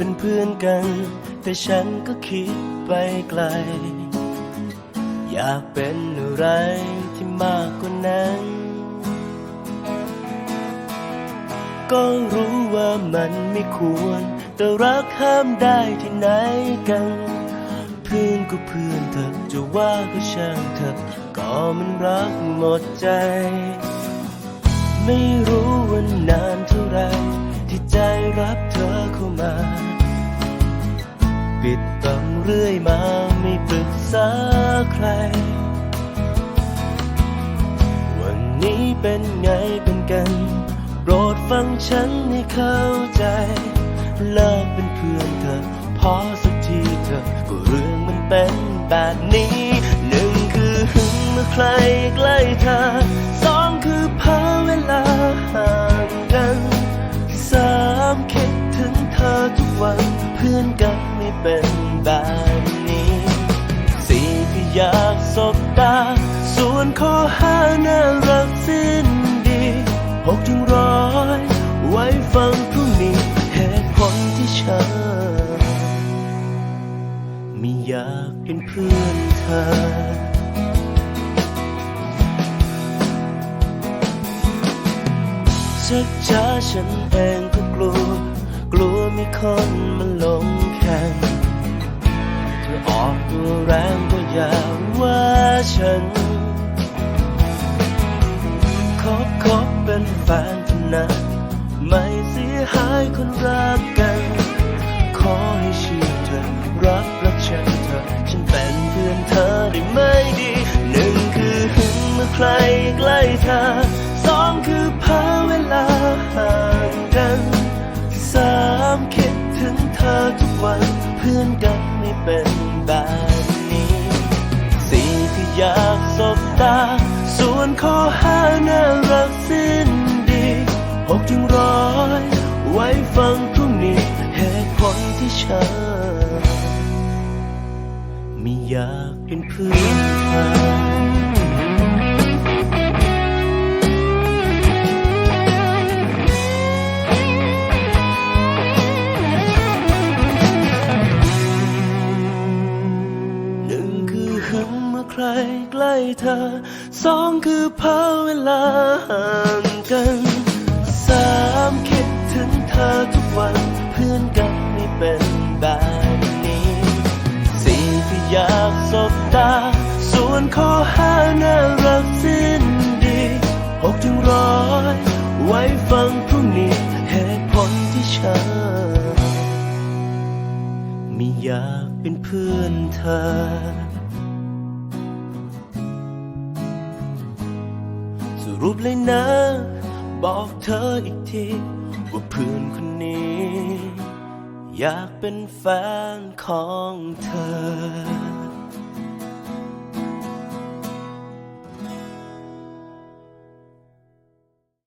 เป็นเพื่อนกัน แต่ฉันก็คิดไปไกล อยากเป็นอะไรที่มากกว่านั้น ก็รู้ว่ามันไม่ควร แต่รักห้ามได้ที่ไหนกัน เพื่อนก็เพื่อนเถอะจะว่าก็ช่างเถอะก็มันรักหมดใจ ไม่รู้ว่านานเท่าไรที่ใจรับเธอ ปิดบังเรื่อยมาไม่ปรึกษาใคร วันนี้เป็นไงเป็นกัน โปรดฟังฉันให้เข้าใจ เลิกเป็นเพื่อนเธอ พอสักทีเธอ ก็เรื่องมันเป็นแบบนี้ หนึ่งคือหึงเมื่อใครใกล้เธอ สองคือพาเวลาห่างกัน สามคิดถึงเธอทุกวัน เพื่อนกันไม่เป็นแบบนี้สี่คืออยากสบตา ส่วนข้อห้าน่ารักสิ้นดีหกถึงร้อยไว้ฟังพรุ่งนี้เหตุผลที่ฉันไม่อยากเป็นเพื่อนเธอชักช้าฉันเอง มีคนมาลงแข่งเธอออกตัวแรงก็อย่าว่าฉันคบคบเป็นแฟนเถอะนะไม่เสียหายคนรัก วันเพื่อนกันไม่เป็นแบบนี้สี่คืออยากสบตา ส่วนข้อห้าน่ารักสิ้นดีหกถึงร้อยไว้ฟังพรุ่งนี้เหตุผลที่ฉันไม่อยากเป็นเพื่อนเธอ ใกล้เธอสองคือพาเวลาห่างกันสามคิดถึงเธอทุกวันเพื่อนกันไม่เป็นแบบนี้สี่คืออยากสบตา ส่วนข้อห้าน่ารักสิ้นดีหกถึงร้อยไว้ฟังพรุ่งนี้เหตุผลที่ฉันไม่อยากเป็นเพื่อนเธอ รุปเลยนะ บอกเธออีกที ว่าเพื่อนคนนี้ อยากเป็นแฟนของเธอ